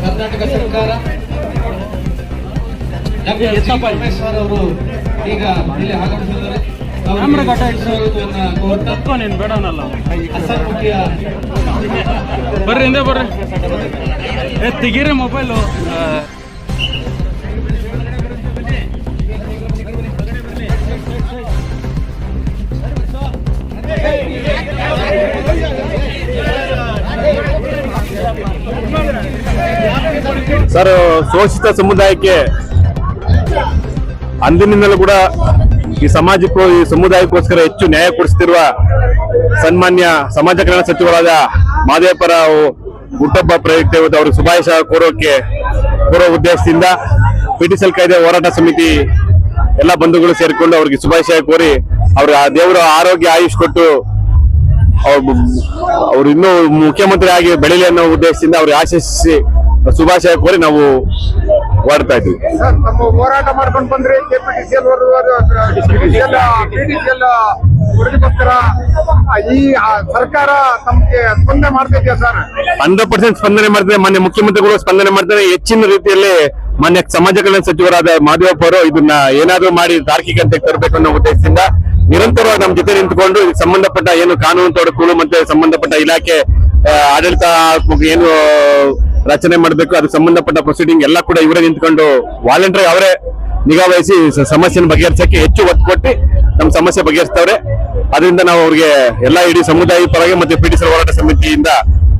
ಕರ್ನಾಟಕ ಸರ್ಕಾರ ಪರಮೇಶ್ವರ್ ಅವರು ಈಗ ಇಲ್ಲಿ ಆಗಮಿಸಿದ್ದಾರೆ ಬರ್ರಿ ಹಿಂದೆ ಬರ್ರಿ. ತೆಗೀರಿ ಮೊಬೈಲು ಸರ್, ಶೋಷಿತ ಸಮುದಾಯಕ್ಕೆ ಅಂದಿನಿಂದಲೂ ಕೂಡ ಈ ಸಮಾಜಕ್ಕೂ, ಈ ಸಮುದಾಯಕ್ಕೋಸ್ಕರ ಹೆಚ್ಚು ನ್ಯಾಯ ಕೊಡಿಸ್ತಿರುವ ಸನ್ಮಾನ್ಯ ಸಮಾಜ ಕಲ್ಯಾಣ ಸಚಿವರಾದ ಮಾದೇವಪರ ಹುಟ್ಟಬ್ಬ ಪ್ರಯುಕ್ತ ಇವತ್ತು ಶುಭಾಶಯ ಕೋರೋಕೆ ಕೋರೋ ಉದ್ದೇಶದಿಂದ ಪಿಟಿಸಲ್ ಕಾಯ್ದೆ ಹೋರಾಟ ಸಮಿತಿ ಎಲ್ಲ ಬಂಧುಗಳು ಸೇರಿಕೊಂಡು ಅವ್ರಿಗೆ ಶುಭಾಶಯ ಕೋರಿ ಅವ್ರ ಆ ದೇವರ ಆರೋಗ್ಯ ಆಯುಷ್ ಕೊಟ್ಟು ಅವ್ರು ಅವ್ರು ಇನ್ನೂ ಮುಖ್ಯಮಂತ್ರಿ ಆಗಿ ಬೆಳಿಲಿ ಅನ್ನೋ ಉದ್ದೇಶದಿಂದ ಅವ್ರಿಗೆ ಆಶಿಸಿ ಶುಭಾಶಯ ಕೋರಿ ನಾವು ಹೊರಡ್ತಾ ಇದ್ವಿ. ಹೋರಾಟ ಮಾಡ್ಕೊಂಡು ಬಂದ್ರೆ. ಈ ಸರ್ಕಾರ ತಮಗೆ ಸ್ಪಂದನೆ ಮಾಡ್ತಿದ್ಯಾ ಸರ್? ಹಂಡ್ರೆಡ್ ಪರ್ಸೆಂಟ್ ಸ್ಪಂದನೆ ಮಾಡ್ತಾರೆ ಮಾನ್ಯ ಮುಖ್ಯಮಂತ್ರಿಗಳು ಸ್ಪಂದನೆ ಮಾಡ್ತಾರೆ ಹೆಚ್ಚಿನ ರೀತಿಯಲ್ಲಿ ಮಾನ್ಯ ಸಮಾಜ ಕಲ್ಯಾಣ ಸಚಿವರಾದ ಮಾದೇವಪ್ಪ ಅವರು ಇದನ್ನ ಏನಾದ್ರೂ ಮಾಡಿ ತಾರ್ಕಿಕ ಅಂತ ತರಬೇಕು ಅನ್ನೋ ಉದ್ದೇಶದಿಂದ ನಿರಂತರವಾಗಿ ನಮ್ಮ ಜೊತೆ ನಿಂತುಕೊಂಡು ಇದಕ್ಕೆ ಸಂಬಂಧಪಟ್ಟ ಏನು ಕಾನೂನು ತೊಡಕುಗಳು ಮತ್ತೆ ಸಂಬಂಧಪಟ್ಟ ಇಲಾಖೆ ಆಡಳಿತ ಏನು ರಚನೆ ಮಾಡಬೇಕು, ಅದಕ್ಕೆ ಸಂಬಂಧಪಟ್ಟ ಪ್ರೊಸೀಡಿಂಗ್ ಎಲ್ಲ ಕೂಡ ಇವರೇ ನಿಂತ್ಕೊಂಡು ವಾಲಂಟಿಯರ್ ಅವರೇ ನಿಗಾ ವಹಿಸಿ ಸಮಸ್ಯೆ ಸಮಸ್ಯೆನ ಬಗೆಹರಿಸಕ್ಕೆ ಹೆಚ್ಚು ಒತ್ತು ಕೊಟ್ಟು ನಮ್ಮ ಸಮಸ್ಯೆ ಬಗೆಹರಿಸ್ತವ್ರೆ. ಅದರಿಂದ ನಾವು ಅವ್ರಿಗೆ ಎಲ್ಲ ಇಡೀ ಸಮುದಾಯ ಪರವಾಗಿ ಮತ್ತೆ ಪೀಡಿಸಲು ಹೋರಾಟ ಸಮಿತಿಯಿಂದ